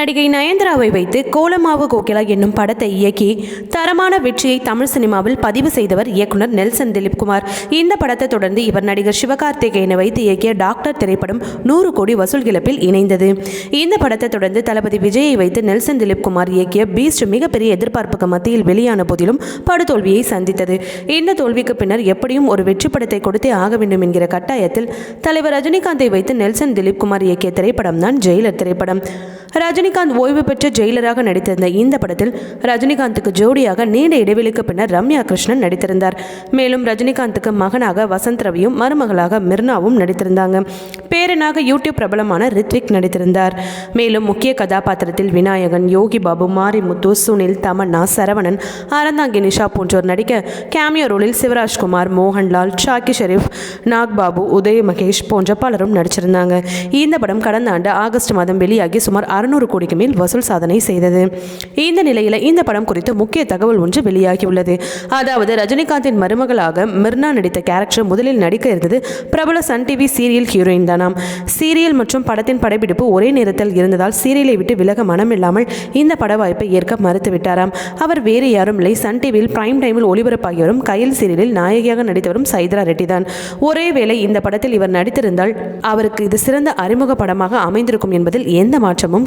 நடிகை நயன்தாராவை வைத்து கோலமாவு கோகிலா என்னும் படத்தை இயக்கி தரமான வெற்றியை தமிழ் சினிமாவில் பதிவு செய்தவர் இயக்குனர் நெல்சன் திலீப்குமார் இந்த படத்தை தொடர்ந்து இவர் நடிகர் சிவகார்த்திகேயனை வைத்து இயக்கிய டாக்டர் திரைப்படம் நூறு கோடி வசூல் இழப்பில் இணைந்தது. இந்த படத்தை தொடர்ந்து தளபதி விஜயை வைத்து நெல்சன் திலீப்குமார் இயக்கிய பீஸ்ட் மிகப்பெரிய எதிர்பார்ப்புக்கு மத்தியில் வெளியான போதிலும் படுதோல்வியை சந்தித்தது. இந்த தோல்விக்கு பின்னர் எப்படியும் ஒரு வெற்றி படத்தை கொடுத்தே ஆக வேண்டும் என்கிற கட்டாயத்தில் தலைவர் ரஜினிகாந்தை வைத்து நெல்சன் திலீப்குமார் இயக்கிய திரைப்படம் தான் ஜெயிலர் திரைப்படம். ரஜினிகாந்த் ஓய்வு பெற்ற ஜெயிலராக நடித்திருந்த இந்த படத்தில் ரஜினிகாந்துக்கு ஜோடியாக நீண்ட இடைவெளிக்கு பின்னர் ரம்யா கிருஷ்ணன் நடித்திருந்தார். மேலும் ரஜினிகாந்துக்கு மகனாக வசந்த் ரவியும் மருமகளாக மிர்னாவும் நடித்திருந்தாங்க. பேரனாக யூடியூப் பிரபலமான ரித்விக் நடித்திருந்தார். மேலும் முக்கிய கதாபாத்திரத்தில் விநாயகன் யோகி பாபு மாரிமுத்து சுனில் தமன்னா சரவணன் அறந்தாங்கி நிஷா போன்றோர் நடிக்க கேமியோ ரோலில் சிவராஜ்குமார் மோகன்லால் ஷாக்கி ஷெரீப் நாக்பாபு உதய் மகேஷ் போன்ற பலரும் நடிச்சிருந்தாங்க. இந்த படம் கடந்த ஆண்டு ஆகஸ்ட் மாதம் வெளியாகி சுமார் அறுநூறு கோடிக்கு மேல் வசூல் சாதனை செய்தது. இந்த நிலையில் இந்த படம் குறித்து முக்கிய தகவல் ஒன்று வெளியாகியுள்ளது. அதாவது ரஜினிகாந்தின் மருமகளாக மிர்னா நடித்த கேரக்டர் முதலில் நடிக்க இருந்தது பிரபல சன் டிவி சீரியல் ஹீரோயின் தானாம் சீரியல் மற்றும் படத்தின் படப்பிடிப்பு ஒரே நேரத்தில் இருந்ததால் சீரியலை விட்டு விலக மனமில்லாமல் இந்த பட வாய்ப்பை ஏற்க மறுத்துவிட்டாராம். அவர் வேறு யாரும் இல்லை. சன் டிவியில் பிரைம் டைமில் ஒளிபரப்பாகி வரும் கையில் சீரியலில் நாயகியாக நடித்தவரும் சைத்ரா ரெட்டி தான். ஒரே வேளை இந்த படத்தில் இவர் நடித்திருந்தால் அவருக்கு இது சிறந்த அறிமுக படமாக அமைந்திருக்கும் என்பதில் எந்த மாற்றமும்